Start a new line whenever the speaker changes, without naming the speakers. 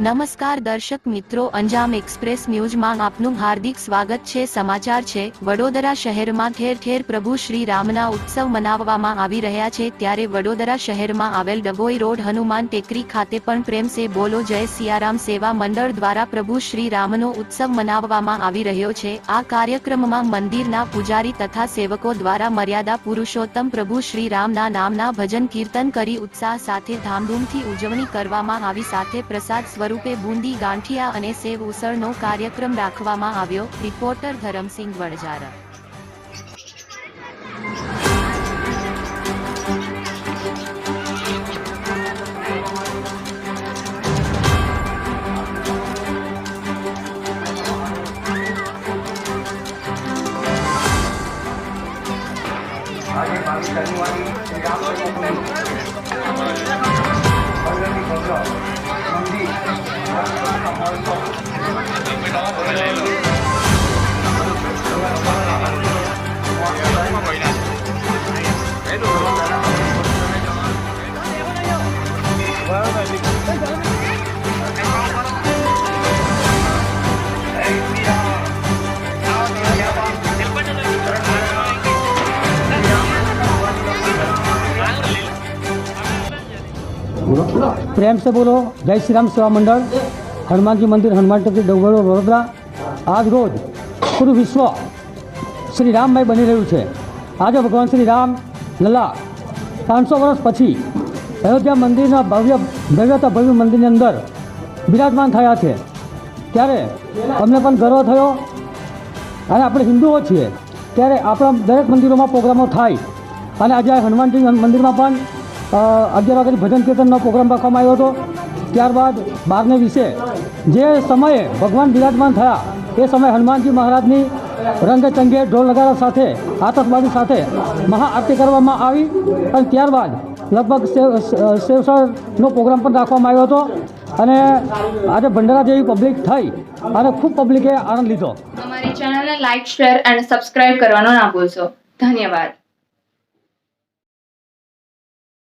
નમસ્કાર દર્શક મિત્રો, અંજામ એક્સપ્રેસ ન્યૂઝમાં આપનું હાર્દિક સ્વાગત છે. સમાચાર છે, વડોદરા શહેરમાં ઠેર ઠેર પ્રભુ શ્રી રામના ઉત્સવ મનાવવામાં આવી રહ્યા છે. ત્યારે વડોદરા શહેરમાં આવેલ ડભોઈ રોડ હનુમાન ટેકરી ખાતે પણ પ્રેમ બોલો, જય સિયારામ સેવા મંડળ દ્વારા પ્રભુ શ્રી રામનો ઉત્સવ મનાવવામાં આવી રહ્યો છે. આ કાર્યક્રમમાં મંદિરના પૂજારી તથા સેવકો દ્વારા મર્યાદા પુરુષોત્તમ પ્રભુ શ્રી રામના નામના ભજન કીર્તન કરી ઉત્સાહ સાથે ધામધૂમથી ઉજવણી કરવામાં આવી. સાથે પ્રસાદ સ્વરૂપે બુંદી ગાંઠિયા અને સેવ ઉસળનો કાર્યક્રમ રાખવામાં આવ્યો રિપોર્ટર ધરમસિંહ વણજારા
આજે બાવીસ
प्रेम से बोलो जय श्री राम सेवा मंडल હનુમાનજી મંદિર, હનુમાન ટેકરી ડવગડો વડોદરા, આજ રોજ પૂરું વિશ્વ શ્રી રામમય બની રહ્યું છે. આજે ભગવાન શ્રી રામ લલા પાંચસો વર્ષ પછી અયોધ્યા મંદિરના ભવ્ય, ભવ્યતા ભવ્ય મંદિરની અંદર બિરાજમાન થયા છે. ત્યારે અમને પણ ગર્વ થયો. અને આપણે હિન્દુઓ છીએ, ત્યારે આપણા દરેક મંદિરોમાં પ્રોગ્રામો થાય. અને આજે હનુમાનજી મંદિરમાં પણ અગિયાર વાગ્યાની ભજન કીર્તનનો પ્રોગ્રામ રાખવામાં આવ્યો હતો. ત્યારબાદ બારને વિશે જે સમયે ભગવાન બિરાજમાન થયા, એ સમયે હનુમાનજી મહારાજની રંગચંગે ઢોલ નગારા સાથે, આતશબાજી સાથે મહાઆરતી કરવામાં આવી અને ત્યારબાદ લગભગ સેવસરનો પ્રોગ્રામ પણ રાખવામાં આવ્યો હતો અને આજે ભંડારા જેવી પબ્લિક થઈ અને ખૂબ પબ્લિકે આનંદ લીધો.
અમારી ચેનલને લાઇક શેર અને સબસ્ક્રાઇબ કરવાનો ના ભૂલશો. ધન્યવાદ.